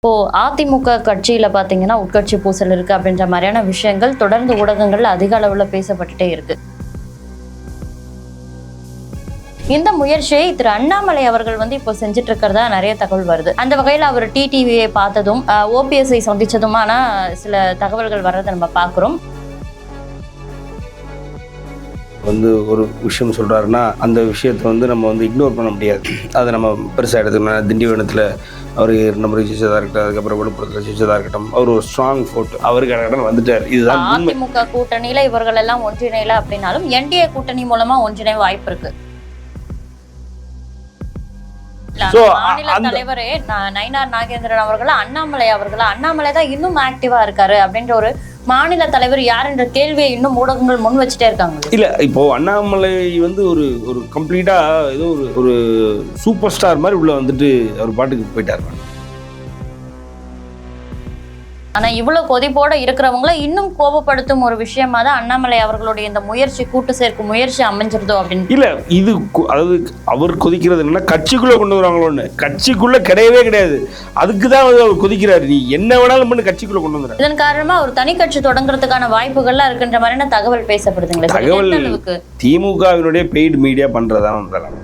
இப்போ அதிமுக கட்சியில பாத்தீங்கன்னா உட்கட்சி பூசல் இருக்கு அப்படின்ற மாதிரியான விஷயங்கள் தொடர்ந்து ஊடகங்கள்ல அதிக அளவுல பேசப்பட்டுட்டே இருக்கு. இந்த முயற்சியை திரு அண்ணாமலை அவர்கள் வந்து இப்போ செஞ்சுட்டு இருக்கிறதா நிறைய தகவல் வருது. அந்த வகையில் அவர் டிடிவியை பார்த்ததும் ஓபிஎஸ்ஐ சந்திச்சதுமான சில தகவல்கள் வர்றதை நம்ம பார்க்குறோம். வந்து ஒரு விஷயம் சொல்கிறாருன்னா அந்த விஷயத்தை வந்து நம்ம வந்து இக்னோர் பண்ண முடியாது. அதை நம்ம பெருசாக எடுத்துக்கணும். திண்டிவனத்தில் அவர் நம்பர் ஜெயிச்சதாக இருக்கட்டும் அதுக்கப்புறம் விழுப்புரத்தில் ஜெயிச்சதாக இருக்கட்டும் அவர் ஒரு ஸ்ட்ராங் ஃபோர்ட் அவருக்கு கடகடன் வந்துட்டார். இதுதான் அதிமுக கூட்டணியில இவர்கள் எல்லாம் ஒன்றிணையல அப்படின்னாலும் என்டிஏ கூட்டணி மூலமா ஒன்றிணைய வாய்ப்பு இருக்கு. இல்ல, So, அந்த மாநில அந்த- தலைவரே நயினார் நாகேந்திரன் அவர்களா அண்ணாமலை அவர்களா அண்ணாமலை தான் இன்னும் ஆக்டிவா இருக்காரு அப்படின்ற ஒரு மாநில தலைவர் யார் என்ற கேள்வியை இன்னும் ஊடகங்கள் முன் வச்சுட்டே இருக்காங்க. இல்ல இப்போ அண்ணாமலை வந்து ஒரு ஒரு கம்ப்ளீட்டாக ஏதோ ஒரு ஒரு சூப்பர் ஸ்டார் மாதிரி உள்ள வந்துட்டு அவர் பாட்டுக்கு போயிட்டார். ஆனா இவ்வளவு கொதிப்போட இருக்கிறவங்கள இன்னும் கோபப்படுத்தும் ஒரு விஷயமா தான் அண்ணாமலை அவர்களுடைய இந்த முயற்சி கூட்டு சேர்க்கும் முயற்சி அமைஞ்சிருதோ அப்படின்னு. இல்லை இது அதாவது அவர் கொதிக்கிறது என்னன்னா கட்சிக்குள்ளே கொண்டு வராங்களோன்னு கட்சிக்குள்ளே கிடையவே கிடையாது. அதுக்கு தான் அவர் கொதிக்கிறாரு. நீ என்ன வேணாலும் பண்ணி கட்சிக்குள்ளே கொண்டு வந்துடுற இதன் காரணமா ஒரு தனி கட்சி தொடங்குறதுக்கான வாய்ப்புகள்லாம் இருக்கின்ற மாதிரியான தகவல் பேசப்படுதுங்களே தகவல் திமுகவினுடைய பெய்டு மீடியா பண்ணுறதா வந்தலாம்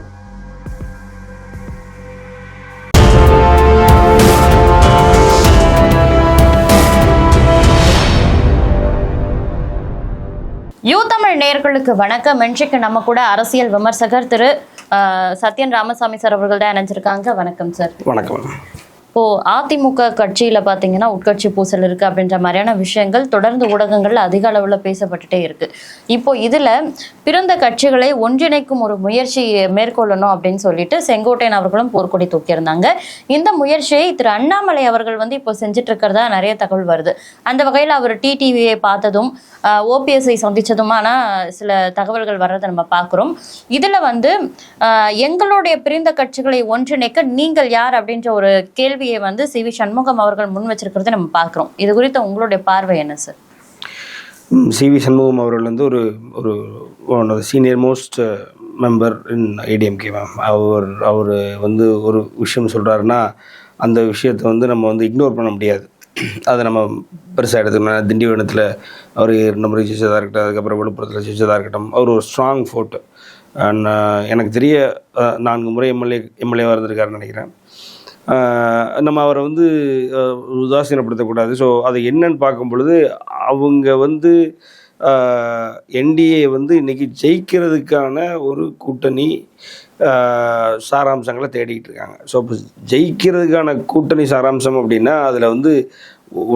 யூ தமிழ் நேயர்களுக்கு வணக்கம். இன்றைக்கு நம்ம கூட அரசியல் விமர்சகர் திரு சத்யன் ராமசாமி சார் அவர்கள் தான் இணைஞ்சிருக்காங்க. வணக்கம் சார். வணக்கம். இப்போ அதிமுக கட்சியில பாத்தீங்கன்னா உட்கட்சி பூசல் இருக்கு அப்படின்ற மாதிரியான விஷயங்கள் தொடர்ந்து ஊடகங்கள்ல அதிக அளவுல பேசப்பட்டுட்டே இருக்கு. இப்போ இதுல பிறந்த கட்சிகளை ஒன்றிணைக்கும் ஒரு முயற்சி மேற்கொள்ளணும் அப்படின்னு சொல்லிட்டு செங்கோட்டையன் அவர்களும் போர்க்கொடி தூக்கியிருந்தாங்க. இந்த முயற்சியை திரு அண்ணாமலை அவர்கள் வந்து இப்போ செஞ்சுட்டு இருக்கிறதா நிறைய தகவல் வருது. அந்த வகையில் அவர் டிடிவியை பார்த்ததும் ஓபிஎஸ்ஐ சந்திச்சதுமான சில தகவல்கள் வர்றதை நம்ம பார்க்குறோம். இதுல வந்து ஆஹ், எங்களுடைய பிரிந்த கட்சிகளை ஒன்றிணைக்க நீங்கள் யார் அப்படின்ற ஒரு கேள்வியை வந்து சி வி சண்முகம் அவர்கள் முன் வச்சிருக்கிறத நம்ம பார்க்குறோம். இது குறித்த உங்களுடைய பார்வை என்ன சார் சி வி சண்முகம் அவர்கள் வந்து ஒரு ஒரு one of senior most member in ADMK ma'am அவர் அவர் வந்து ஒரு விஷயம் சொல்கிறாருன்னா அந்த விஷயத்தை வந்து நம்ம வந்து இக்னோர் பண்ண முடியாது. அதை நம்ம பெருசாக எடுத்துக்கணும். திண்டிவனத்தில் அவர் நம்ம ஜெயிச்சதாக இருக்கட்டும் அதுக்கப்புறம் விழுப்புரத்தில் ஜெயிச்சதாக இருக்கட்டும் அவர் ஒரு ஸ்ட்ராங் ஃபோர்ட் அண்ட் எனக்கு தெரிய uh, நான்கு முறை எம்எல்ஏ எம்எல்ஏவாக இருந்திருக்காருன்னு நினைக்கிறேன். நம்ம அவரை வந்து உதாசீனப்படுத்தக்கூடாது. ஸோ அது என்னன்னு பார்க்கும் பொழுது அவங்க வந்து என்டிஏ வந்து இன்னைக்கு ஜெயிக்கிறதுக்கான ஒரு கூட்டணி சாராம்சங்களை தேடிக்கிட்டு இருக்காங்க. ஸோ இப்போ ஜெயிக்கிறதுக்கான கூட்டணி சாராம்சம் அப்படின்னா அதில் வந்து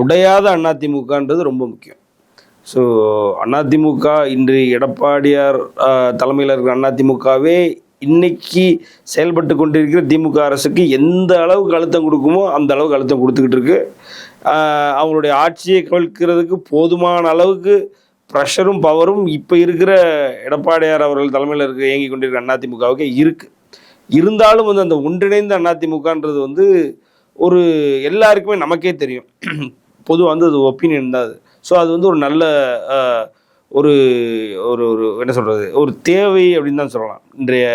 உடையாத அதிமுகன்றது ரொம்ப முக்கியம். ஸோ அதிமுக இன்று எடப்பாடியார் தலைமையில் இருக்கிற அதிமுகவே இன்னைக்கு செயல்பட்டு கொண்டிருக்கிற திமுக அரசுக்கு எந்த அளவுக்கு அழுத்தம் கொடுக்குமோ அந்த அளவுக்கு அழுத்தம் கொடுத்துக்கிட்டு இருக்கு. அவங்களுடைய ஆட்சியை கவிழ்க்கிறதுக்கு போதுமான அளவுக்கு ப்ரெஷரும் பவரும் இப்போ இருக்கிற எடப்பாடியார் அவர்கள் தலைமையில் இருக்க இயங்கி கொண்டிருக்கிற அதிமுகவுக்கு இருக்கு. இருந்தாலும் வந்து அந்த ஒன்றிணைந்த அதிமுகன்றது வந்து ஒரு எல்லாருக்குமே நமக்கே தெரியும். பொதுவாக வந்து அது ஒப்பீனியன் தான் அது. ஸோ அது வந்து ஒரு நல்ல ஒரு ஒரு ஒரு என்ன சொல்கிறது ஒரு தேவை அப்படின்னு தான் சொல்லலாம். இன்றைய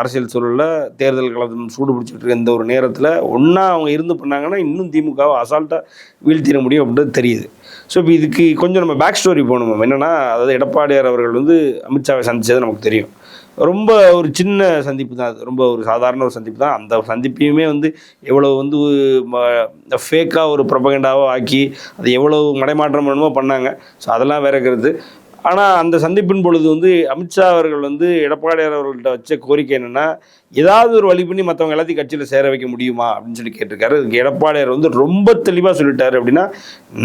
அரசியல் சூழலில் தேர்தல் களம் சூடு பிடிச்சிட்டு இருக்க இந்த ஒரு நேரத்தில் ஒன்றா அவங்க இருந்து பண்ணாங்கன்னா இன்னும் திமுகவை அசால்ட்டாக வீழ்த்திட முடியும் அப்படின்றது தெரியுது. ஸோ இப்போ இதுக்கு கொஞ்சம் நம்ம பேக் ஸ்டோரி போகணும் மேம் என்னென்னா அதாவது எடப்பாடியார் அவர்கள் வந்து அமித்ஷாவை சந்தித்தது நமக்கு தெரியும். ரொம்ப ஒரு சின்ன சந்திப்பு தான் அது. ரொம்ப ஒரு சாதாரண ஒரு சந்திப்பு தான். அந்த சந்திப்பையுமே வந்து எவ்வளோ வந்து ஃபேக்காக ஒரு ப்ரொபகண்டாவோ ஆக்கி அது எவ்வளோ மடைமாற்றம் பண்ணுமோ பண்ணாங்க. ஸோ அதெல்லாம் வேற இருக்கிறது. ஆனால் அந்த சந்திப்பின் பொழுது வந்து அமித்ஷா அவர்கள் வந்து எடப்பாடியார் அவர்கள்ட்ட வச்ச கோரிக்கை என்னென்னா ஏதாவது ஒரு வழி பண்ணி மற்றவங்க எல்லாத்தையும் கட்சியில் சேர வைக்க முடியுமா? அப்படின்னு சொல்லி கேட்டிருக்காரு. அதுக்கு எடப்பாடியார் வந்து ரொம்ப தெளிவாக சொல்லிட்டாரு அப்படின்னா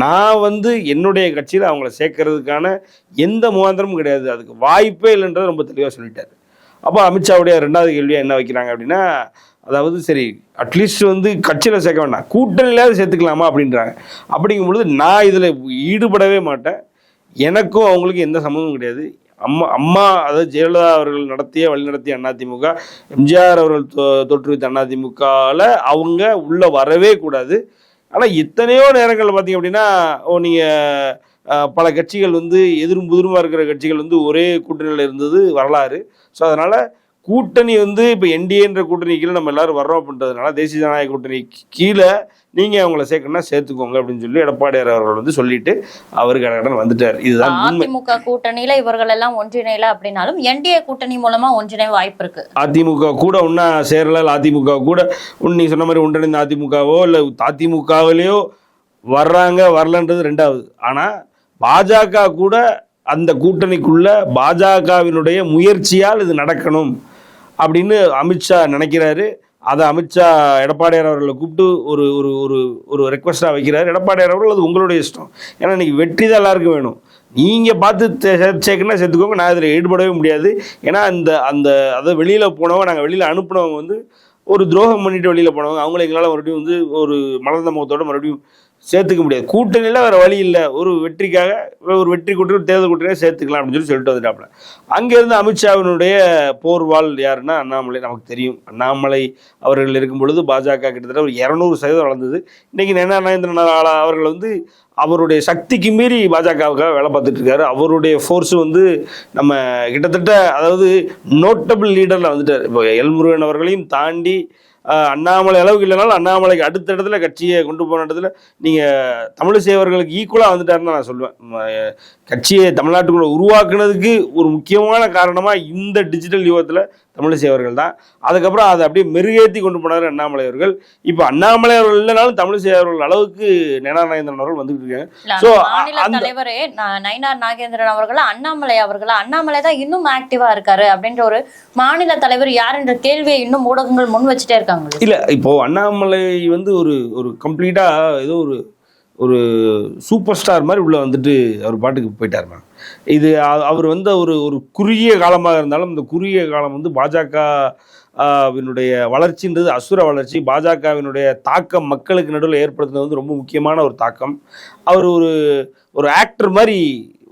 நான் வந்து என்னுடைய கட்சியில் அவங்கள சேர்க்கறதுக்கான எந்த முகாந்திரமும் கிடையாது. அதுக்கு வாய்ப்பே இல்லைன்றதை ரொம்ப தெளிவாக சொல்லிட்டாரு. அப்போ அமித்ஷாவுடைய ரெண்டாவது கேள்வியாக என்ன வைக்கிறாங்க அப்படின்னா அதாவது சரி அட்லீஸ்ட் வந்து கட்சியில் சேர்க்க வேண்டாம் கூட்டணியிலாவது சேர்த்துக்கலாமா அப்படின்றாங்க. அப்படிங்கும் பொழுது நான் இதில் ஈடுபடவே மாட்டேன். எனக்கும் அவங்களுக்கும் எந்த சம்மந்தமும் கிடையாது. அம்மா அம்மா அதாவது ஜெயலலிதா அவர்கள் நடத்திய வழிநடத்திய அதிமுக எம்ஜிஆர் அவர்கள் தொ- தோற்றுவித்த அதிமுகவில் அவங்க உள்ளே வரவே கூடாது. ஆனால் எத்தனையோ நேரங்களில் பார்த்தீங்க அப்படின்னா ஓ நீங்கள் பல கட்சிகள் வந்து எதிரும் புதிருமா இருக்கிற கட்சிகள் வந்து ஒரே கூட்டணியில் இருந்தது வரலாறு. ஸோ அதனால் கூட்டணி வந்து இப்போ என்டிஏன்ற கூட்டணி கீழே நம்ம எல்லாரும் வர்றோம் அப்படின்றதுனால தேசிய ஜனநாயக கூட்டணி கீழே நீங்கள் அவங்கள சேர்க்கணும்னா சேர்த்துக்கோங்க அப்படின்னு சொல்லி எடப்பாடியார் அவர்கள் வந்து சொல்லிட்டு அவர் கடகடன் வந்துட்டார். இதுதான் அதிமுக கூட்டணியில இவர்கள் எல்லாம் ஒன்றிணைல அப்படின்னாலும் என்டிஏ கூட்டணி மூலமா ஒன்றிணை வாய்ப்பு இருக்கு. அதிமுக கூட ஒன்றா சேரல இல்ல அதிமுக கூட நீ சொன்ன மாதிரி ஒன்றிணைந்த அதிமுகவோ இல்லை அதிமுகவிலேயோ வர்றாங்க வரலன்றது ரெண்டாவது. ஆனால் பாஜக கூட அந்த கூட்டணிக்குள்ள பாஜகவினுடைய முயற்சியால் இது நடக்கணும் அப்படின்னு அமித்ஷா நினைக்கிறாரு. அதை அமித்ஷா எடப்பாடியார் அவர்களை கூப்பிட்டு ஒரு ஒரு ஒரு ஒரு ரெக்வஸ்ட்டாக வைக்கிறாரு. எடப்பாடியார் அவர்கள் அது உங்களுடைய இஷ்டம். ஏன்னா இன்னைக்கு வெற்றி தான் எல்லாருக்கும் வேணும். நீங்கள் பார்த்து சேர்க்குன்னா சேர்த்துக்கோங்க நான் இதில் ஈடுபடவே முடியாது. ஏன்னா அந்த அந்த அதை வெளியில் போனவங்க நாங்கள் வெளியில் அனுப்புனவங்க வந்து ஒரு துரோகம் பண்ணிட்டு வெளியில் போனவங்க. அவங்கள எங்களால் மறுபடியும் வந்து ஒரு மலர்ந்த முகத்தோடு மறுபடியும் சேர்த்துக்க முடியாது. கூட்டணியில் வேறு வழி இல்லை. ஒரு வெற்றிக்காக ஒரு வெற்றி கூட்டணி தேர்தல் கூட்டணியாக சேர்த்துக்கலாம் அப்படின்னு சொல்லி சொல்லிட்டு வந்துட்டாப்புல. அங்கேருந்து அமித்ஷாவினுடைய போர்வால் யாருன்னா அண்ணாமலை நமக்கு தெரியும். அண்ணாமலை அவர்கள் இருக்கும் பொழுது பாஜக கிட்டத்தட்ட ஒரு இரநூறு சதவீதம் வளர்ந்தது. இன்றைக்கி நயனா நாகேந்திரன் அவர்கள் வந்து அவருடைய சக்திக்கு மீறி பாஜகவுக்காக வேலை பார்த்துட்டு இருக்காரு. அவருடைய ஃபோர்ஸ் வந்து நம்ம கிட்டத்தட்ட அதாவது நோட்டபிள் லீடரில் வந்துட்டார். இப்போ எல்முருகன் அவர்களையும் தாண்டி அண்ணாமலை அளவுக்கு இல்லைனாலும் அண்ணாமலைக்கு அடுத்த இடத்துல கட்சியை கொண்டு போன இடத்துல நீங்கள் தமிழிசை அவர்களுக்கு ஈக்குவலாக வந்துட்டாருன்னு நான் சொல்லுவேன் கட்சியை தமிழ்நாட்டுக்குள்ள உருவாக்குனதுக்கு ஒரு முக்கியமான காரணமாக இந்த டிஜிட்டல் யுகத்தில் தமிழிசை அவர்கள் தான். அதுக்கப்புறம் அதை அப்படியே மெருகேற்றி கொண்டு போனார் அண்ணாமலை அவர்கள். இப்போ அண்ணாமலை அவர்கள் இல்லைனாலும் தமிழிசை அவர்கள் அளவுக்கு நேனா நாகேந்திரன் அவர்கள் வந்துகிட்டு இருக்காங்க. அந்த- தலைவரே நயினார் நாகேந்திரன் அவர்களா அண்ணாமலை அவர்களா? அண்ணாமலை தான் இன்னும் ஆக்டிவா இருக்காரு அப்படின்ற ஒரு மாநில தலைவர் யார் என்ற கேள்வியை இன்னும் ஊடகங்கள் முன் வச்சுட்டே இருக்காங்க. இல்லை இப்போ அண்ணாமலை வந்து ஒரு ஒரு கம்ப்ளீட்டாக ஏதோ ஒரு ஒரு சூப்பர் ஸ்டார் மாதிரி உள்ள வந்துட்டு அவர் பாட்டுக்கு போயிட்டார் மேம் இது அவர் வந்து ஒரு ஒரு குறுகிய காலமாக இருந்தாலும் இந்த குறுகிய காலம் வந்து பாஜக வினுடைய வளர்ச்சின்றது அசுர வளர்ச்சி பாஜகவினுடைய தாக்கம் மக்களுக்கு நடுவில் ஏற்படுத்துனது வந்து ரொம்ப முக்கியமான ஒரு தாக்கம். அவர் ஒரு ஒரு ஆக்டர் மாதிரி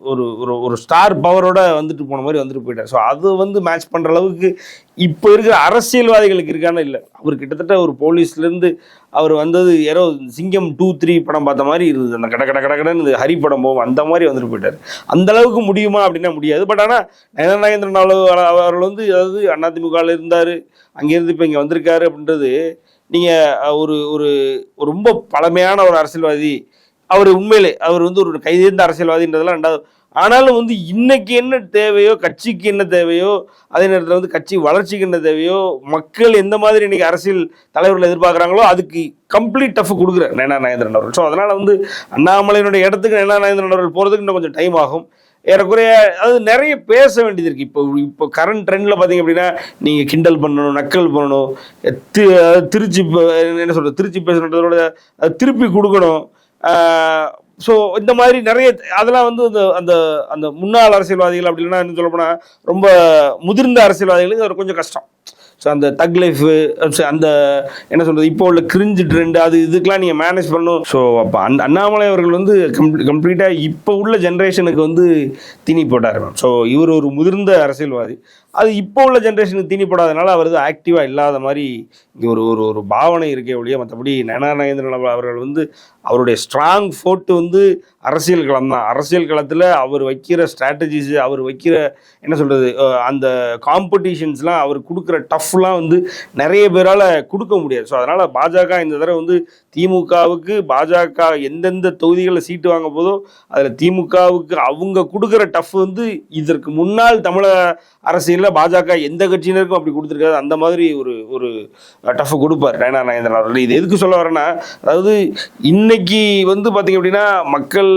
ஒரு ஒரு ஒரு ஸ்டார் பவரோட வந்துட்டு போன மாதிரி வந்துட்டு போயிட்டார். ஸோ அது வந்து மேட்ச் பண்ணுற அளவுக்கு இப்போ இருக்கிற அரசியல்வாதிகளுக்கு இருக்கான இல்லை. அவர் கிட்டத்தட்ட ஒரு போலீஸ்லேருந்து அவர் வந்தது யாரோ சிங்கம் டூ த்ரீ படம் பார்த்த மாதிரி இருந்தது. அந்த கட கட கட கடன்னு ஹரி படம் போகும் அந்த மாதிரி வந்துட்டு போயிட்டார். அந்த அளவுக்கு முடியுமா அப்படின்னா முடியாது. பட் ஆனால் நயன நாகேந்திரன் அளவு- அவர்கள் வந்து அதாவது அதிமுகவில் இருந்தார் அங்கேருந்து இப்போ இங்கே வந்திருக்காரு அப்படின்றது நீங்கள் ஒரு ஒரு ரொம்ப பழமையான ஒரு அரசியல்வாதி அவர் உண்மையிலே அவர் வந்து ஒரு கைதேர்ந்த அரசியல்வாதின்றதெல்லாம் ரெண்டாவது. ஆனாலும் வந்து இன்னைக்கு என்ன தேவையோ கட்சிக்கு என்ன தேவையோ அதே நேரத்தில் வந்து கட்சி வளர்ச்சிக்கு என்ன தேவையோ மக்கள் எந்த மாதிரி இன்னைக்கு அரசியல் தலைவர்கள் எதிர்பார்க்குறாங்களோ அதுக்கு கம்ப்ளீட் டஃப் கொடுக்குற நயனா நாயந்திரன் அவர்கள். ஸோ அதனால் வந்து அண்ணாமலையினுடைய இடத்துக்கு நயனா நாயந்திரன் அவர்கள் போகிறதுக்கு இன்னும் கொஞ்சம் டைம் ஆகும். ஏறக்குறைய அது நிறைய பேச வேண்டியது இருக்குது இப்போ இப்போ கரண்ட் ட்ரெண்டில் பார்த்தீங்க அப்படின்னா நீங்கள் கிண்டல் பண்ணணும் நக்கல் பண்ணணும் திருச்சி என்ன சொல்கிறது திருச்சி பேசுகிறதோட திருப்பி கொடுக்கணும். ஸோ இந்த மாதிரி நிறைய அதெல்லாம் வந்து அந்த அந்த அந்த முன்னாள் அரசியல்வாதிகள் அப்படி இல்லைன்னா என்ன சொல்ல போனால் ரொம்ப முதிர்ந்த அரசியல்வாதிகளுக்கு அது கொஞ்சம் கஷ்டம். ஸோ அந்த தக் லைஃப் அந்த என்ன சொல்கிறது இப்போ உள்ள கிரிஞ்சு ட்ரெண்ட் அது இதுக்கெலாம் நீங்கள் மேனேஜ் பண்ணணும். ஸோ அப்போ அந் அண்ணாமலை அவர்கள் வந்து கம்ப்ளீ கம்ப்ளீட்டாக இப்போ உள்ள ஜென்ரேஷனுக்கு வந்து தீனி போட்டார் மேம் ஸோ இவர் ஒரு முதிர்ந்த அரசியல்வாதி. அது இப்போ உள்ள ஜென்ரேஷனுக்கு தீனி போடாதனால அவர் ஆக்டிவாக இல்லாத மாதிரி இங்கே ஒரு ஒரு ஒரு பாவனை இருக்கே ஒழிய மற்றபடி நயனா நாகேந்திரன் அவர்கள் வந்து அவருடைய ஸ்ட்ராங் ஃபோர்ட்டு வந்து அரசியல் களம் தான். அரசியல் களத்தில் அவர் வைக்கிற ஸ்ட்ராட்டஜிஸ் அவர் வைக்கிற என்ன சொல்கிறது அந்த காம்படிஷன்ஸ்லாம் அவர் கொடுக்குற டஃப்லாம் வந்து நிறைய பேரால் கொடுக்க முடியாது. ஸோ அதனால் பாஜக இந்த தடவை வந்து திமுகவுக்கு பாஜக எந்தெந்த தொகுதிகளில் சீட்டு வாங்க போதோ அதில் திமுகவுக்கு அவங்க கொடுக்குற டஃப் வந்து இதற்கு முன்னால் தமிழக அரசியலில் பாஜக எந்த கட்சியினருக்கும் அப்படி கொடுத்துருக்காது. அந்த மாதிரி ஒரு ஒரு டஃப் கொடுப்பார். நயனா நாகேந்திரன் அவர்கள். இது எதுக்கு சொல்ல வரேன்னா அதாவது இன்னைக்கு வந்து பார்த்தீங்க அப்படின்னா மக்கள்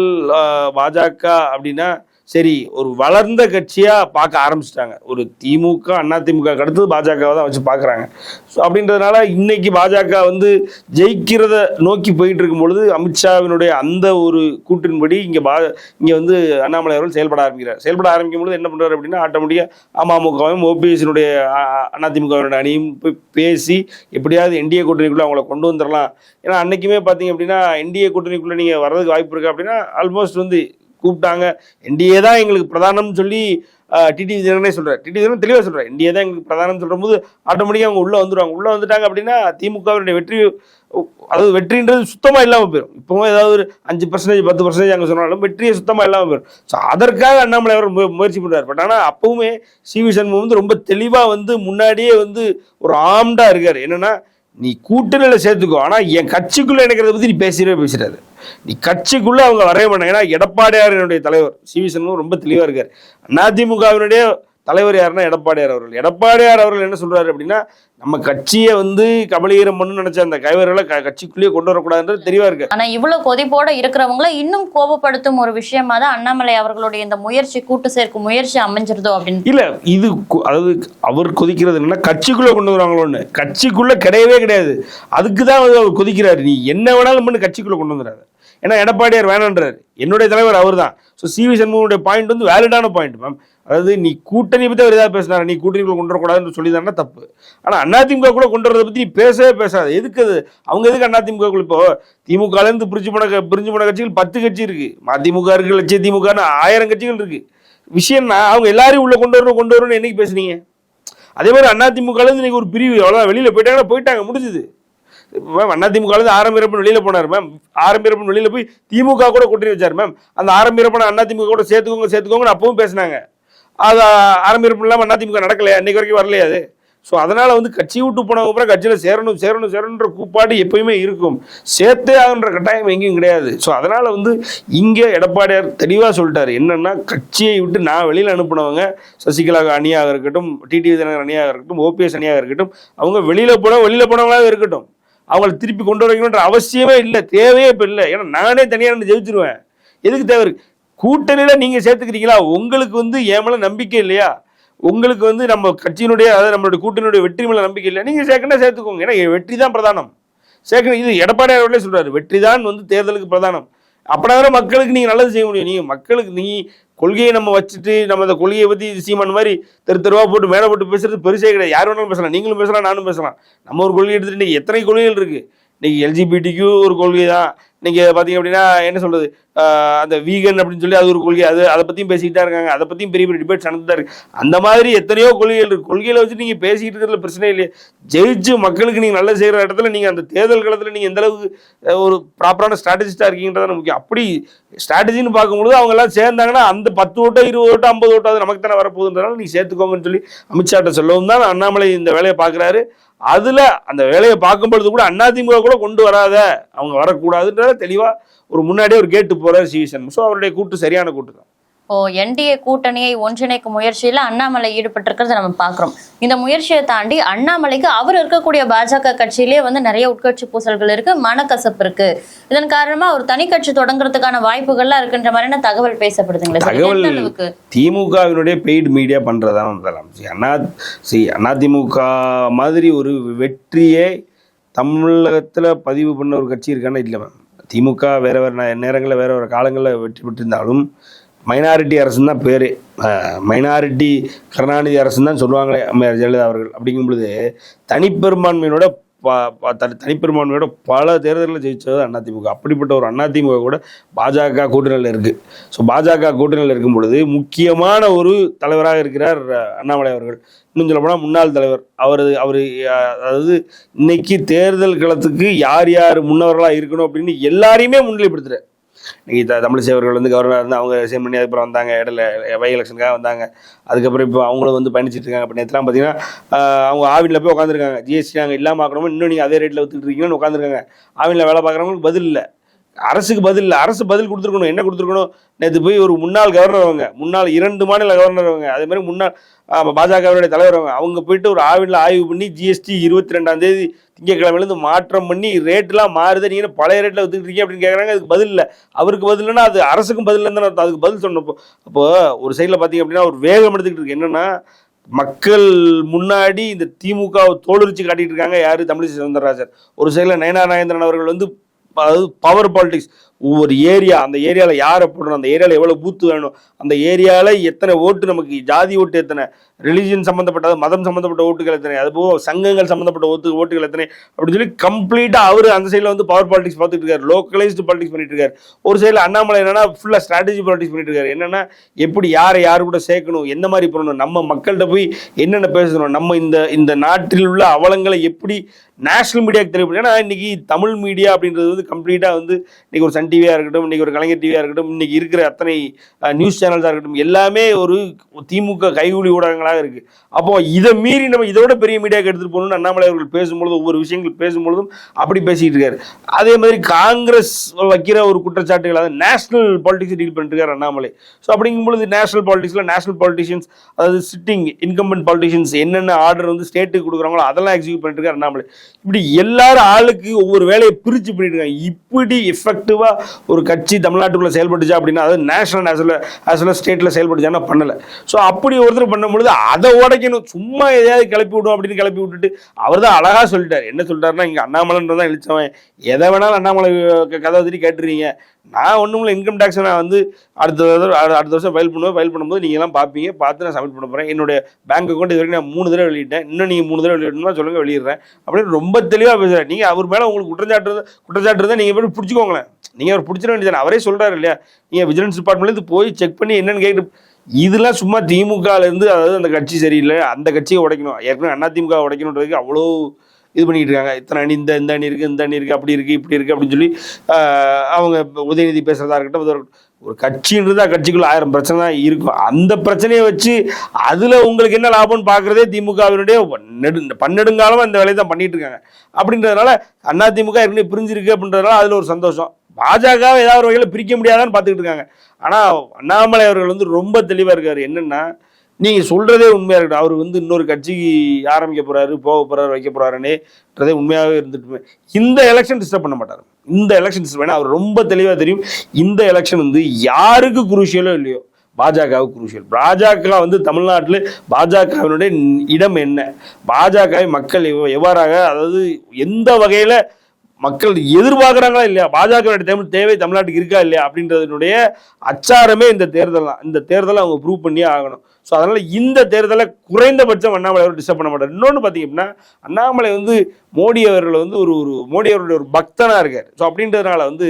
பாஜக அப்படின்னா சரி ஒரு வளர்ந்த கட்சியாக பார்க்க ஆரம்பிச்சிட்டாங்க. ஒரு திமுக அண்ணா திமுக அடுத்தது பாஜகவை தான் வச்சு பார்க்குறாங்க. ஸோ அப்படின்றதுனால இன்னைக்கு பாஜக வந்து ஜெயிக்கிறத நோக்கி போயிட்டு இருக்கும் பொழுது அமித்ஷாவினுடைய அந்த ஒரு கூற்றின்படி இங்கே பா இங்கே வந்து அண்ணாமலை அவர்கள் செயல்பட ஆரம்பிக்கிறார். செயல்பட ஆரம்பிக்கும் பொழுது என்ன பண்ணுறாரு அப்படின்னா ஆட்டோமேட்டிக்காக அமமுகவும் ஓபிஎஸ்னுடைய அதிமுகவினுடைய அணியும் போய் பேசி எப்படியாவது என்டிஏ கூட்டணிக்குள்ளே அவங்கள கொண்டு வந்துடலாம் ஏன்னா அன்னைக்குமே பார்த்தீங்க அப்படின்னா என்டிஏ கூட்டணிக்குள்ளே நீங்கள் வர்றதுக்கு வாய்ப்பு இருக்குது அப்படின்னா ஆல்மோஸ்ட் வந்து கூப்பிட்டாங்க. என்டிஏ தான் எங்களுக்கு பிரதானம்னு சொல்லி டிடி விஜயனே சொல்கிறார் டிடி விஜயன் தெளிவாக சொல்கிறார் என்டிஏ தான் எங்களுக்கு பிரதானம் சொல்லும் போது ஆட்டோமேட்டிக்காக அவங்க உள்ளே வந்துடுவாங்க உள்ளே வந்துட்டாங்க அப்படின்னா திமுகவினுடைய வெற்றி அதாவது வெற்றின்றது சுத்தமாக இல்லாமல் போயிடும் இப்போவும் ஏதாவது ஒரு அஞ்சு பர்சன்டேஜ் பத்து பர்சன்டேஜ் அங்கே சொன்னாலும் வெற்றியை சுத்தமாக இல்லாமல் போயிடும் ஸோ அதற்காக அண்ணாமலை அவர் முயற்சி பண்ணுறாரு பட் ஆனால் அப்பவுமே சி வி சண்முகம் வந்து ரொம்ப தெளிவாக வந்து முன்னாடியே வந்து ஒரு ஆம்டாக இருக்கார். என்னன்னா நீ கூட்டணியில் சேர்த்துக்கோ. ஆனால் என் கட்சிக்குள்ளே நினைக்கிறத பற்றி நீ பேசிடவே பேசுறாரு நீ கட்சிக்குள்ளே அவங்க வரைய மாட்டாங்க. ஏன்னா எடப்பாடியாரினுடைய தலைவர் சிவிசனும் ரொம்ப தெளிவாக இருக்கார். அதிமுகவினுடைய தலைவர் யாருன்னா எடப்பாடியார் அவர்கள். எடப்பாடியார் அவர்கள் என்ன சொல்றாரு அப்படின்னா நம்ம கட்சியை வந்து கபலீகரம் பண்ணு நினைச்ச அந்த கைவர்களை கட்சிக்குள்ளேயே கொண்டு வரக்கூடாதுன்றது தெளிவா இருக்கு. ஆனா இவ்வளவு கொதிப்போட இருக்கிறவங்கள இன்னும் கோபப்படுத்தும் ஒரு விஷயமா தான் அண்ணாமலை அவர்களுடைய இந்த முயற்சி கூட்டு சேர்க்கும் முயற்சி அமைஞ்சிருதோ அப்படின்னு. இல்ல இது அதாவது அவர் கொதிக்கிறது என்னன்னா கட்சிக்குள்ள கொண்டு வருவாங்களோன்னு கட்சிக்குள்ள கிடையவே கிடையாது. அதுக்கு தான் அவர் கொதிக்கிறாரு. நீ என்ன வேணாலும் பண்ணு கட்சிக்குள்ள கொண்டு வந்துறாரு ஏன்னா எடப்பாடியார் வேணான்றாரு. என்னுடைய தலைவர் அவர் தான் ஸோ சி வி சண்முகனுடைய பாயிண்ட் வந்து வேலிடான பாயிண்ட் மேம் அதாவது நீ கூட்டணி பற்றி அவர் ஏதாவது பேசினார்? நீ கூட்டணிக்குள்ள கொண்டு வரக்கூடாதுன்னு சொல்லி தானே தப்பு. ஆனால் அதிமுக கூட கொண்டு வரதை பற்றி நீ பேசவே பேசாது. எதுக்கு அது? அவங்க எதுக்கு அதிமுக குள்ள இப்போ திமுகலேருந்து பிரிஞ்சு போன பிரிஞ்சு போன கட்சிகள் பத்து கட்சி இருக்குது மதிமுக இருக்குது லட்சிய திமுகன்னு ஆயிரம் கட்சிகள் இருக்குது விஷயம்னா அவங்க எல்லாரையும் உள்ளே கொண்டு வரணும் கொண்டு வரணும்னு என்றைக்கு பேசுனீங்க? அதே மாதிரி அதிமுக இன்றைக்கி ஒரு பிரிவு அவ்வளோதான் வெளியில் போயிட்டாங்கன்னா போயிட்டாங்க முடிஞ்சுது. மேம் அதிமுக ஆரம்பிரப்பன் வெளியில் போனார் மேம். ஆரம்பிரப்பன் வெளியில் போய் திமுக கூட கூட்டணி வச்சார் மேம். அந்த ஆரம்பிரப்பன் அதிமுக கூட சேர்த்துக்கோங்க சேர்த்துக்கோங்கன்னு அப்பவும் பேசினாங்க. அது ஆரம்பிப்பு இல்லாமல் அதிமுக நடக்கலையா? இன்னைக்கு வரைக்கும் வரலையா அது? ஸோ அதனால் வந்து கட்சி விட்டு போனவங்க அப்புறம் கட்சியில் சேரணும் சேரணும் சேரணுன்ற கூப்பாடு எப்பயுமே இருக்கும். சேர்த்தே ஆகுன்ற கட்டாயம் எங்கேயும் கிடையாது. ஸோ அதனால் வந்து இங்கே எடப்பாடியார் தெளிவாக சொல்லிட்டார். என்னென்னா கட்சியை விட்டு நான் வெளியில் அனுப்புனவங்க சசிகலா அணியாக இருக்கட்டும் டிடிவி தினகர் அணியாக இருக்கட்டும் ஓபிஎஸ் அணியாக இருக்கட்டும் அவங்க வெளியில் போன வெளியில் போனவங்களாக இருக்கட்டும். அவங்களை திருப்பி கொண்டு வரணுன்ற அவசியமே இல்லை தேவையே இப்போ இல்லை. ஏன்னா நானே தனியாக இருந்து ஜெயிச்சிருவேன். எதுக்கு தேவை இருக்குது கூட்டணியில் நீங்கள் சேர்த்துக்கிறீங்களா? உங்களுக்கு வந்து என் மேலே நம்பிக்கை இல்லையா? உங்களுக்கு வந்து நம்ம கட்சியினுடைய அதாவது நம்மளுடைய கூட்டணியுடைய வெற்றி மேலே நம்பிக்கை இல்லை நீங்கள் சேர்க்கணும் சேர்த்துக்கோங்க. ஏன்னா வெற்றி தான் பிரதானம். சேர்க்கணும். இது எடப்பாடி அவர்களே சொல்றாரு. வெற்றி தான் வந்து தேர்தலுக்கு பிரதானம். அப்படின்னா மக்களுக்கு நீங்கள் நல்லது செய்ய முடியும். நீங்கள் மக்களுக்கு நீ கொள்கையை நம்ம வச்சுட்டு நம்ம அந்த கொள்கையை பற்றி சீமான் மாதிரி தெரு தெருவா போட்டு மேலே போட்டு பேசுறது பெருசே கிடையாது. யார் வேணாலும் பேசலாம். நீங்களும் பேசலாம் நானும் பேசலாம். நம்ம ஒரு கொள்கை எடுத்துட்டு இன்னைக்கு எத்தனை கொள்கைகள் இருக்கு? இன்னைக்கு எல்ஜிபிடிக்கு ஒரு கொள்கை தான் நீங்கள் பார்த்தீங்க அப்படின்னா என்ன சொல்றது? அந்த வீகன் அப்படின்னு சொல்லி அது ஒரு கொள்கை. அது அதை பற்றியும் பேசிக்கிட்டு தான் இருக்காங்க. அதை பற்றியும் பெரிய பெரிய டிபேட்ஸ் நடந்துட்டு தான் இருக்கு. அந்த மாதிரி எத்தனையோ கொள்கைகள் இருக்கு. கொள்கைகளை வச்சு நீங்கள் பேசிக்கிட்டு இருக்கிறதுல பிரச்சனை இல்லையே. ஜெயிச்சு மக்களுக்கு நீங்கள் நல்லது செய்கிற இடத்துல நீங்கள் அந்த தேர்தல் காலத்தில் நீங்கள் எந்தளவுக்கு ஒரு ப்ராப்பரான ஸ்ட்ராட்டஜிஸ்டாக இருக்கீங்கன்றதான் முக்கியம். அப்படி ஸ்ட்ராட்டஜின்னு பார்க்கும்பொழுது அவங்க எல்லாம் சேர்ந்தாங்கன்னா அந்த பத்து ஓட்டோ இருபது ஓட்டோ ஐம்பது ஓட்டோ அது நமக்கு தானே வரப்போகுதுன்றதால நீங்கள் சேர்த்துக்கோங்கன்னு சொல்லி அமித்ஷாட்ட சொல்லவும் தான் அண்ணாமலை இந்த வேலையை பார்க்குறாரு. அதில் அந்த வேலையை பார்க்கும்பொழுது கூட அதிமுக கூட கொண்டு வராத. அவங்க வரக்கூடாதுன்றத தெளிவாக ஒரு முன்னாடியே ஒரு கேட்டு போறாரு சிவிசன் ஸோ அவருடைய கூட்டு சரியான கூட்டு தான். ஓ என்டிஏ கூட்டணியை ஒன்றிணைக்கும் முயற்சியில அண்ணாமலை ஈடுபட்டிருக்கிறத நம்ம பார்க்கிறோம். இந்த முயற்சியை தாண்டி அண்ணாமலைக்கு அவர் இருக்கக்கூடிய பாஜக கட்சியிலேயே வந்து நிறைய உட்கட்சி பூசல்கள் இருக்கு மனக்கசப்பு இருக்கு. இதன் காரணமா ஒரு தனி கட்சி தொடங்குறதுக்கான வாய்ப்புகள்லாம் இருக்குன்ற மாதிரியான தகவல் பேசப்படுதுங்களே. தகவல் திமுகவினுடைய பெய்டு மீடியா பண்றதா முதலாம் சி அண்ணா சி அதிமுக மாதிரி ஒரு வெற்றியை தமிழகத்துல பதிவு பண்ண ஒரு கட்சி இருக்கான்னா இல்லை மேம். திமுக வேற வேற நே- நேரங்களில் வேற வேற காலங்களில் வெற்றி பெற்றிருந்தாலும் மைனாரிட்டி அரசுன்னு தான் பேர். மைனாரிட்டி கருணாநிதி அரசுன்னு தான் சொல்லுவாங்களே அம்மையார் ஜெயலலிதா அவர்கள். அப்படிங்கும் பொழுது தனிப்பெரும்பான்மையோட பல தேர்தலில் ஜெயிச்சது அதிமுக அப்படிப்பட்ட ஒரு அதிமுக கூட பாஜக கூட்டணியில் இருக்குது ஸோ பாஜக கூட்டணியில் இருக்கும் பொழுது முக்கியமான ஒரு தலைவராக இருக்கிறார் அண்ணாமலை அவர்கள். இன்னும் சொல்ல போனால் முன்னாள் தலைவர். அவர் அவர் அதாவது இன்னைக்கு தேர்தல் களத்துக்கு யார் யார் முன்னவர்களாக இருக்கணும் அப்படின்னு எல்லாரையுமே முன்னிலைப்படுத்துகிறார் இன்னைக்கு த- தமிழிசை வந்து கவர்னராக இருந்து அவங்க சேம் பண்ணி அதுக்கப்புறம் வந்தாங்க. இடையில பை எலெக்ஷனுக்காக வந்தாங்க. அதுக்கப்புறம் இப்போ அவங்களும் வந்து பயணிச்சிட்டு இருக்காங்க. இப்போ நேற்றுலாம் பார்த்தீங்கன்னா அவங்க ஆவினில் போய் உட்காந்துருக்காங்க ஜிஎஸ்டி நாங்கள் இல்லாமல் ஆக்கணும் இன்னும் நீங்கள் அதே ரேட்டில் வித்துட்டு இருக்கீங்கன்னு உட்காந்துருக்காங்க ஆவினில் வேலை பார்க்குறவங்களுக்கு பதில் இல்லை. அரசுக்கு பதில் இல்லை. அரசு பதில் கொடுத்துருக்கணும். என்ன கொடுத்துருக்கணும்? நேற்று போய் ஒரு முன்னாள் கவர்னர் அவங்க முன்னாள் இரண்டு மாநில கவர்னர் அவங்க அதே மாதிரி முன்னாள் பாஜகவுடைய தலைவர் அவங்க அவங்க போயிட்டு ஒரு ஆவினில் ஆய்வு பண்ணி ஜிஎஸ்டி இருபத்தி ரெண்டாம் தேதி திங்கக்கிழமையிலேருந்து மாற்றம் பண்ணி ரேட்லாம் மாறுது நீங்கள் பழைய ரேட்டில் வித்துட்டு இருக்கீங்க அப்படின்னு கேட்குறாங்க அதுக்கு பதில் இல்லை. அவருக்கு பதில் இல்லைன்னா அது அரசுக்கும் பதில் இல்லைன்னு அதுக்கு பதில் சொன்னப்போ அப்போ ஒரு சைடில் பார்த்தீங்க அப்படின்னா ஒரு வேகம் எடுத்துக்கிட்டு இருக்கு. என்னன்னா மக்கள் முன்னாடி இந்த திமுக தோலுரிச்சு காட்டிட்டு இருக்காங்க யாரு? தமிழிசை சவுந்தரராஜன். ஒரு சைடில் நயனா நாகேந்திரன் அவர்கள் வந்து அதாவது பவர் பாலிடிக்ஸ் ஒவ்வொரு ஏரியா அந்த ஏரியாவில் யாரை போடணும் அந்த ஏரியாவில் எவ்வளோ பூத்து வேணும் அந்த ஏரியாவில் எத்தனை ஓட்டு நமக்கு ஜாதி ஓட்டு எத்தனை ரிலிஜியன் சம்மந்தப்பட்ட மதம் சம்மந்தப்பட்ட ஓட்டுகள் எத்தனை அதுபோக சங்கங்கள் சம்மந்தப்பட்ட ஓட்டு ஓட்டுகள் எத்தனை அப்படின்னு சொல்லி கம்ப்ளீட்டாக அவர் அந்த சைடில் வந்து பவர் பாலிடிக்ஸ் பார்த்துட்டு இருக்காரு லோக்கலைஸ்டு பாலிடிக்ஸ் பண்ணிட்டு இருக்காரு. ஒரு சைடில் அண்ணாமலை என்னன்னா ஃபுல்லாக ஸ்ட்ராட்டஜி பாலிடிக்ஸ் பண்ணிட்டு இருக்காரு. என்னன்னா எப்படி யாரை யார் கூட சேர்க்கணும் எந்த மாதிரி பண்ணணும் நம்ம மக்கள்கிட்ட போய் என்னென்ன பேசணும் நம்ம இந்த இந்த நாட்டில் உள்ள அவலங்களை எப்படி நேஷனல் மீடியாவுக்கு தெரியப்படுது ஏன்னா இன்னைக்கு தமிழ் மீடியா அப்படின்றது வந்து கம்ப்ளீட்டாக வந்து இன்னைக்கு ஒரு சன் டிவியாக இருக்கட்டும் இன்றைக்கி ஒரு கலைஞர் டிவியாக இருக்கட்டும் இன்னைக்கு இருக்கிற அத்தனை நியூஸ் சேனல்ஸாக இருக்கட்டும் எல்லாமே ஒரு திமுக கைகூலி ஊடகங்களாக இருக்குது அப்போது இதை மீறி நம்ம இதோட பெரிய மீடியாவுக்கு எடுத்துகிட்டு போகணும்னு அண்ணாமலை அவர்கள் பேசும்பொழுது ஒவ்வொரு விஷயங்கள் பேசும்பொழுதும் அப்படி பேசிகிட்டு இருக்காரு. அதே மாதிரி காங்கிரஸ் வைக்கிற ஒரு குற்றச்சாட்டுகள் அதாவது நேஷனல் பாலிடிக்ஸ் டீல் பண்ணிட்டுருக்காரு அண்ணாமலை. ஸோ அப்படிங்கும் பொழுது நேஷனல் பாலிடிக்ஸில் நேஷனல் பாலிட்டிஷியன்ஸ் அதாவது சிட்டிங் இன்கம்பென்ட் பாலிட்டிஷியன்ஸ் என்னென்ன ஆர்டர் வந்து ஸ்டேட்டுக்கு கொடுக்குறாங்களோ அதெல்லாம் எக்ஸிக்யூட் பண்ணிட்டு இருக்காரு அண்ணாமலை. இப்படி எல்லாரும் ஆளுக்கு ஒவ்வொரு வேலையை பிரித்து பண்ணிட்டு இருக்காங்க. இப்படி எஃபெக்டிவாக ஒரு கட்சி தமிழ்நாட்டுக்குள்ள செயல்பட்டுச்சா அப்படின்னா அது நேஷனல் நேஷனல் ஆஸ் வெல் ஸ்டேட்டில் செயல்பட்டுச்சான்னா பண்ணலை. ஸோ அப்படி ஒருத்தர் பண்ணும்பொழுது அதை உடைக்கணும். சும்மா எதையாவது கிளப்பி விடும் அப்படின்னு கிளப்பி விட்டுட்டு அவர் தான் அழகாக சொல்லிட்டார். என்ன சொல்லிட்டாருன்னா இங்கே அண்ணாமலைன்றதான் இழிச்சவன். எதை வேணாலும் அண்ணாமலை க- கதை திரி கேட்டுறீங்க. நான் ஒன்றும் இல்லை இன்கம் டேக்ஸ் நான் வந்து அடுத்த தடவை அடு- அடுத்த வருஷம் ஃபைல் பண்ணுவேன் ஃபைல் பண்ணும்போது நீங்கள் எல்லாம் பார்ப்பீங்க பார்த்து நான் சப்மிட் பண்ண போகிறேன் என்னுடைய பேங்க் அக்கௌண்ட் இது வரைக்கும் நான் மூணு தடவை வெளியிட்டேன். இன்னும் நீங்கள் மூணு தடவை வெளியிடணும்னா சொல்லுங்க வெளியிடுறேன். அப்படின்னு ரொம்ப தெளிவாக பேசுகிறேன் நீங்கள் அவர் மேலே உங்களுக்கு குற்றச்சாட்டு குற்றச்சாட்டுறதை குற்றச்சாட்டு இருந்தால் நீங்கள் போய் பிடிச்சிக்கோங்களேன். நீங்கள் அவர் பிடிச்சிட வேண்டியது அவரே சொல்கிறாரு இல்லையா? நீங்கள் விஜிலன்ஸ் டிபார்ட்மெண்ட்லேருந்து போய் செக் பண்ணி என்னென்னு கேட்டு இதெல்லாம் சும்மா திமுகலேருந்து அதாவது அந்த கட்சி சரியில்லை அந்த கட்சியை உடைக்கணும். ஏற்கனவே அண்ணா திமுக உடைக்கணுன்றதுக்கு அவ்வளோ இது பண்ணிக்கிட்டு இருக்காங்க. இத்தனை அணி இந்த இந்த அணி இருக்குது இந்த அணி இருக்குது அப்படி இருக்குது இப்படி இருக்குது அப்படின்னு சொல்லி அவங்க உதயநிதி பேசுறதா இருக்கட்டும் இருக்கட்டும் ஒரு- ஒரு கட்சின்றது கட்சிக்குள்ள ஆயிரம் பிரச்சனை தான் இருக்கும். அந்த பிரச்சனையை வச்சு அதில் உங்களுக்கு என்ன லாபம்னு பார்க்குறதே திமுகவினுடைய நெடு பன்னெடுங்காலமாக இந்த வேலையை தான் பண்ணிட்டு இருக்காங்க. அப்படின்றதுனால அண்ணா திமுக ஏற்கனவே பிரிஞ்சிருக்கு அப்படின்றதுனால அதில் ஒரு சந்தோஷம். பாஜகவை ஏதாவது ஒரு வகையில் பிரிக்க முடியாதான்னு பார்த்துக்கிட்டு இருக்காங்க. ஆனால் அண்ணாமலை அவர்கள் வந்து ரொம்ப தெளிவாக இருக்கார். என்னென்னா நீங்கள் சொல்கிறதே உண்மையாக இருக்கட்டும். அவர் வந்து இன்னொரு கட்சிக்கு ஆரம்பிக்க போகிறாரு போக போகிறாரு வைக்க போகிறாருன்னேன்றதே உண்மையாகவே இருந்துட்டு இந்த எலெக்ஷன் டிஸ்டர்ப் பண்ண மாட்டார். இந்த எலெக்ஷன் டிஸ்டர்ப் பண்ண அவர் ரொம்ப தெளிவாக தெரியும். இந்த எலெக்ஷன் வந்து யாருக்கு குரூஷியலோ இல்லையோ? பாஜகவுக்கு குரூஷியல் பாஜக வந்து தமிழ்நாட்டில் பாஜகவினுடைய இடம் என்ன? பாஜகவை மக்கள் எவ்வாறாக அதாவது எந்த வகையில் மக்கள் எதிர்பார்க்குறாங்களா இல்லையா? பாஜகவுடைய தமிழ் தேவை தமிழ்நாட்டுக்கு இருக்கா இல்லையா? அப்படின்றதுனுடைய அச்சாரமே இந்த தேர்தல் தான். இந்த தேர்தலை அவங்க ப்ரூவ் பண்ணியே ஆகணும். ஸோ அதனால் இந்த தேர்தலை குறைந்தபட்சம் அண்ணாமலை அவர் டிஸ்டர்ப் பண்ண மாட்டார். இன்னொன்று பார்த்தீங்கன்னா அண்ணாமலை வந்து மோடி அவர்கள் வந்து ஒரு ஒரு மோடி அவருடைய ஒரு பக்தனாக இருக்கார். ஸோ அப்படின்றதுனால வந்து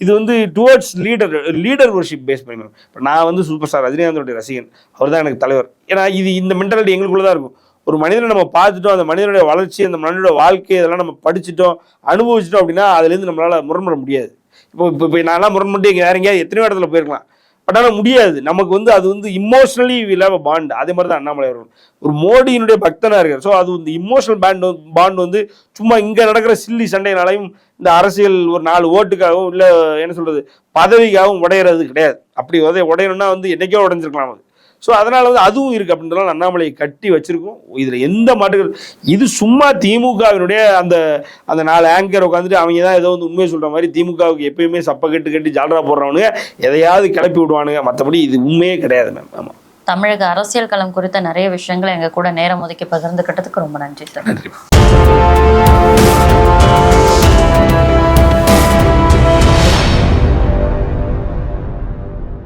இது வந்து towards leader leader worship base பண்ணி இப்போ நான் வந்து சூப்பர் ஸ்டார் ரஜினிகாந்தோடைய ரசிகன். அவர் தான் எனக்கு தலைவர். ஏன்னா இது இந்த மென்டாலிட்டி எங்களுக்குள்ளே தான் இருக்கும். ஒரு மனிதனை நம்ம பார்த்துட்டோம் அந்த மனிதனுடைய வளர்ச்சி அந்த மனிதனுடைய வாழ்க்கை இதெல்லாம் நம்ம படிச்சுட்டோம் அனுபவிச்சிட்டோம் அப்படின்னா அதுலேருந்து நம்மளால் முரண்பட முடியாது. இப்போ இப்போ இப்போ நான்லாம் முரண்பட்டு இங்கே வேற எங்கேயாவது எத்தனையோ இடத்துல போயிருக்கலாம். பட் ஆனால் முடியாது. நமக்கு வந்து அது வந்து இமோஷனலி வில் பாண்டு பாண்ட் அதே மாதிரி தான் அண்ணாமலை அவர்கள். ஒரு மோடியினுடைய பக்தனாக இருக்கார். ஸோ அது வந்து இமோஷனல் பேண்ட் பாண்ட் வந்து சும்மா இங்கே நடக்கிற சில்லி சண்டைனாலையும் இந்த அரசியல் ஒரு நாலு ஓட்டுக்காகவும் இல்லை என்ன சொல்கிறது பதவிக்காகவும் உடையிறது கிடையாது. அப்படி உடைய உடையணும்னா வந்து என்னைக்கோ உடைஞ்சிருக்கலாம் அது. ஸோ அதனால வந்து அதுவும் இருக்கு அப்படின்றதுனால அண்ணாமலையை கட்டி வச்சிருக்கோம். இதுல எந்த மாட்டுகள் இது சும்மா திமுகவினுடைய அந்த அந்த நாலு ஆங்கர் உட்காந்துட்டு அவங்க தான் ஏதோ வந்து உண்மையை சொல்ற மாதிரி திமுகவுக்கு எப்பயுமே சப்ப கட்டு கட்டி ஜாலரா போடுறவனுங்க எதையாவது கிளப்பி விடுவானுங்க. மற்றபடி இது உண்மையே கிடையாது மேம் ஆமா. தமிழக அரசியல் களம் குறித்த நிறைய விஷயங்களை எங்க கூட நேரம் ஒதுக்கி பகிர்ந்துக்கிட்டதுக்கு ரொம்ப நன்றி சார் நன்றி